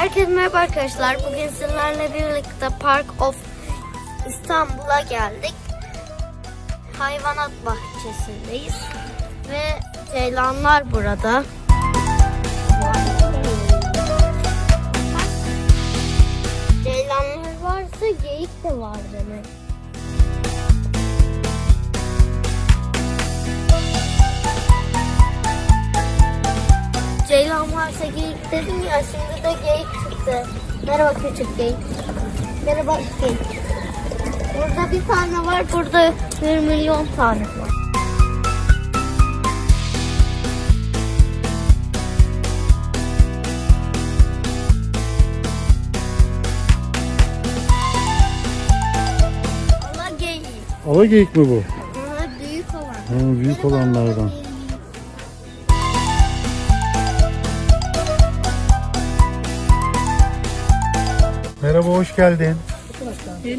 Herkese merhaba arkadaşlar. Bugün sizlerle birlikte Park of İstanbul'a geldik. Hayvanat bahçesindeyiz. Ve ceylanlar burada. Ceylanlar varsa geyik de var demek. Ceylan varsa geyik dedim ya şimdi de geyik çıktı. Merhaba küçük geyik. Merhaba geyik. Burada bir tane var, burada bir milyon tane var. Ala geyik mi bu? Ama büyük olan. Ha, büyük olanlardan. Merhaba, hoş geldin.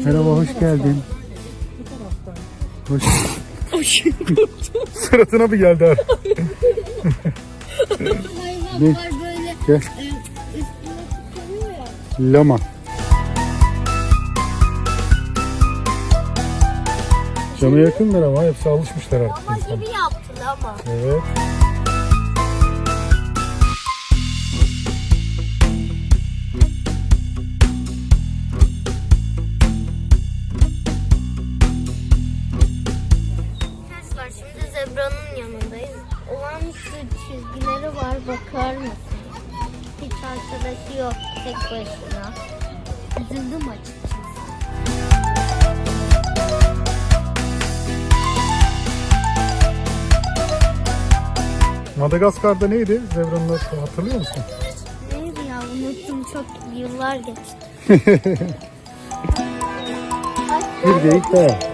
Merhaba, hoş geldin. Hoş. Suratına mı geldi abi? Hayvanlar böyle Gel. e, üstüne tutuyor ya. Lama. Cana yakınlar ama hepsi alışmışlar artık. Ama insan. gibi yaptı ama. Evet. Madagaskar'da neydi? Zebranın adı hatırlıyor musun? Neydi ya unuttum çok yıllar geçti. Bir geyik daha.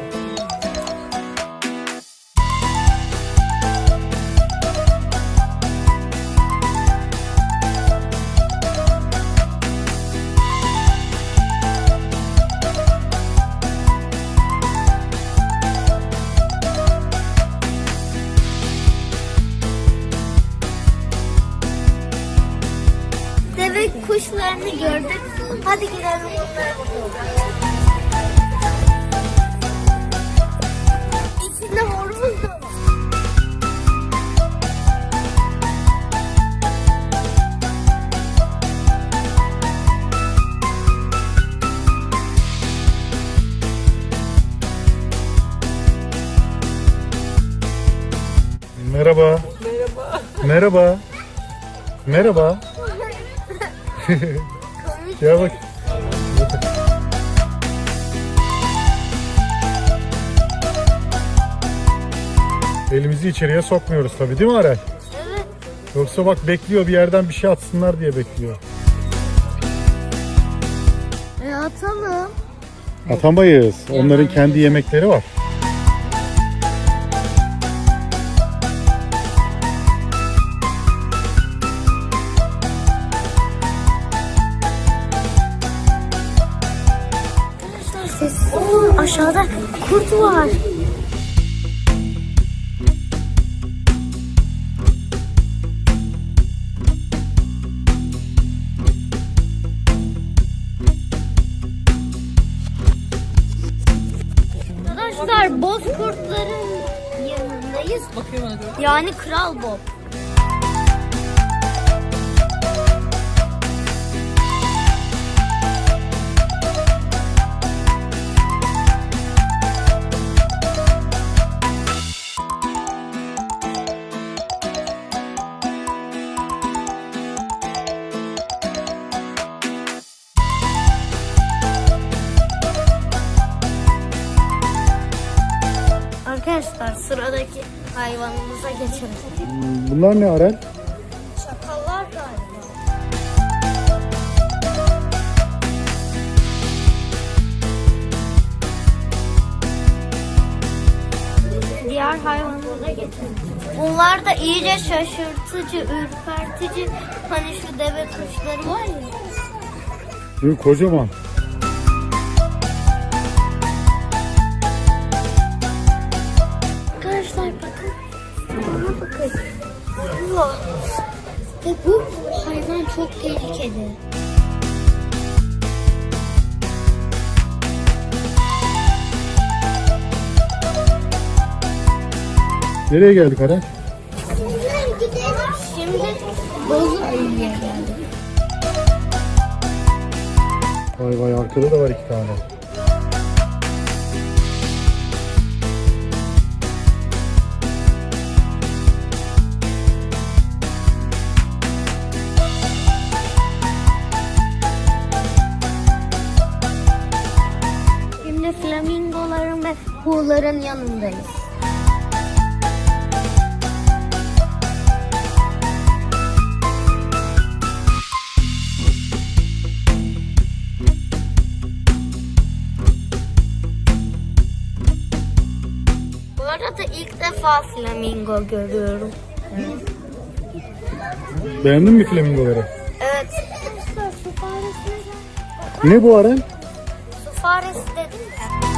Kuşlarını gördük. Hadi gidelim. İçinde hormuz da var. Merhaba. Merhaba. Merhaba. Merhaba. Gel bak. Elimizi içeriye sokmuyoruz tabii değil mi Arel? Evet. Yoksa bak bekliyor bir yerden bir şey atsınlar diye bekliyor. E atalım. Atamayız. Onların kendi yemekleri var. Aşağıda kurt var. Arkadaşlar bozkurtların yanındayız. Yani Kral Bob. Arkadaşlar sıradaki hayvanımıza geçelim. Bunlar ne Arel? Çakallar galiba. Diğer hayvanlara geçelim. Bunlar da iyice şaşırtıcı, ürpertici. Hani şu deve kuşları var ya. Kocaman. Ve bu hayvan çok tehlikeli. Nereye geldik Aren? Şimdi gidelim. Şimdi bozu ayıya geldik. Vay vay arkada da var iki tane. Kuğuların yanındayız. Bu arada ilk defa flamingo görüyorum. Beğendin mi flamingoları? Evet. Ne bu Aren? Su faresi dedim ya.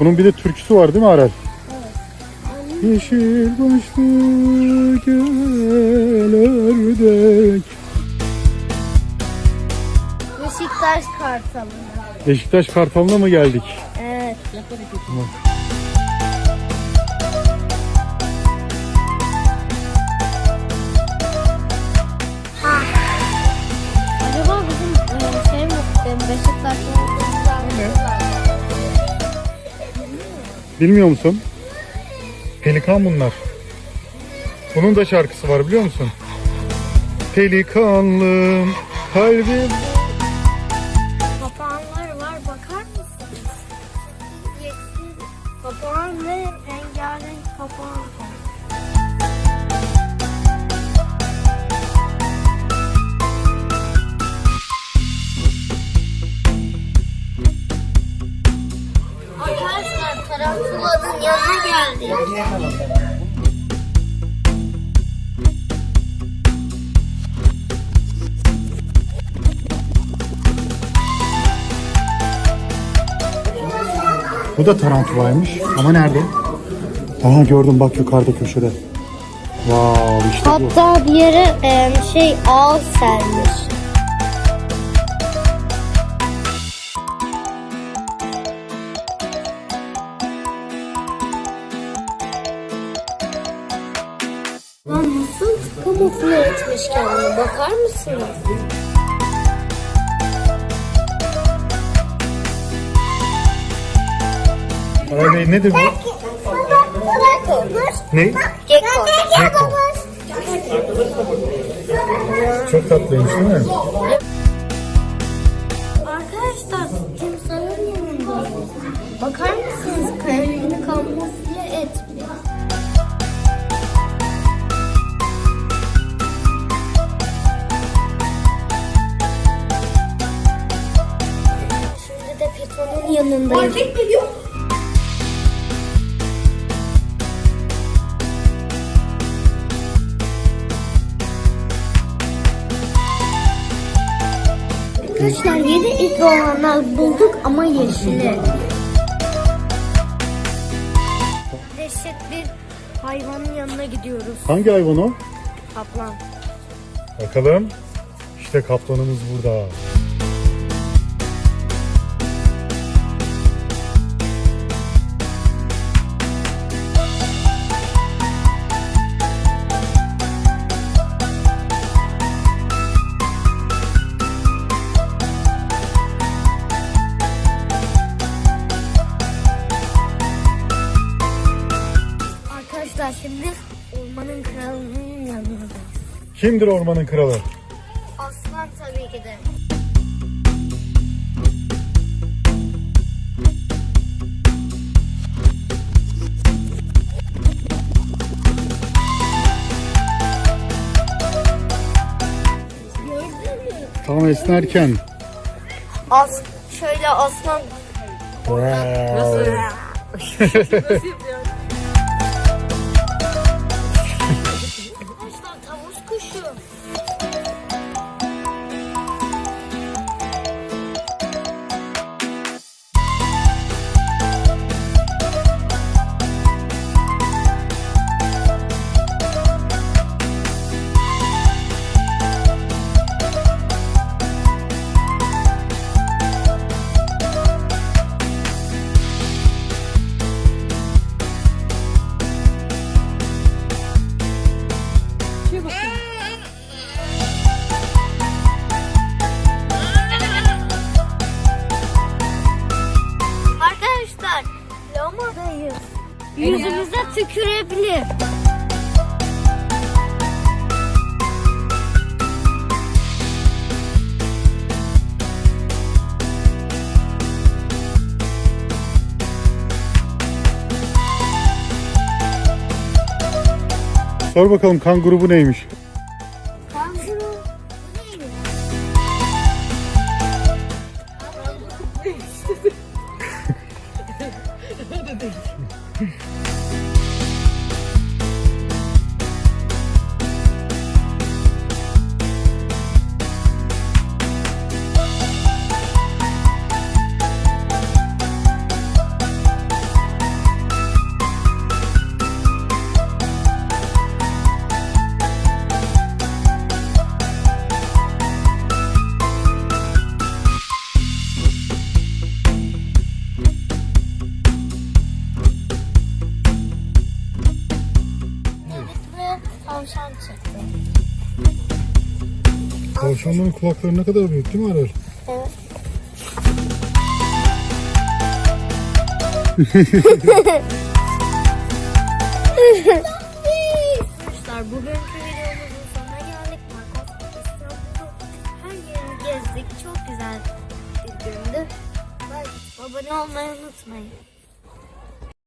Bunun bir de türküsü var değil mi Arel? Yeşil başlı gel ördek. Beşiktaş Kartalı. Beşiktaş Kartal'ına mı geldik? Evet. Ha. Acaba bizim e, şey mi Beşiktaş Bilmiyor musun? Pelikan bunlar. Bunun da şarkısı var biliyor musun? Pelikanlım kalbim. Geldik. Bu da tarantulaymış ama nerede? Aha gördüm bak yukarıda köşede. Wow işte bu. Hatta bir yere e, şey ağ sermiş. Etmiş kendini bakar mısınız? Aray Bey nedir bu? Ne? Gecko. Gecko. Çok tatlıymış değil mi? Arkadaşlar timsahın yanındayız. Bakar mısınız kendini kamufle pitonun yanındayız. Arkadaşlar yeni ilk olanlar bulduk ama yeşili. Dehşet bir hayvanın yanına gidiyoruz. Hangi hayvan o? Kaplan. Bakalım. İşte kaplanımız burada. Kimdir ormanın kralı? Aslan tabii ki de. Tam esnerken. As şöyle aslan. Wow. Nasıl yapıyor? Yüzümüze tükürebilir. Sor bakalım kan grubu neymiş? Tavşanların kulakları ne kadar büyük değil mi Aral? Evet. Arkadaşlar bugünkü videomuzun sonuna geldik. Marcos İstanbul'da her yerini gezdik. Çok güzel bir gündü. Abone olmayı unutmayın.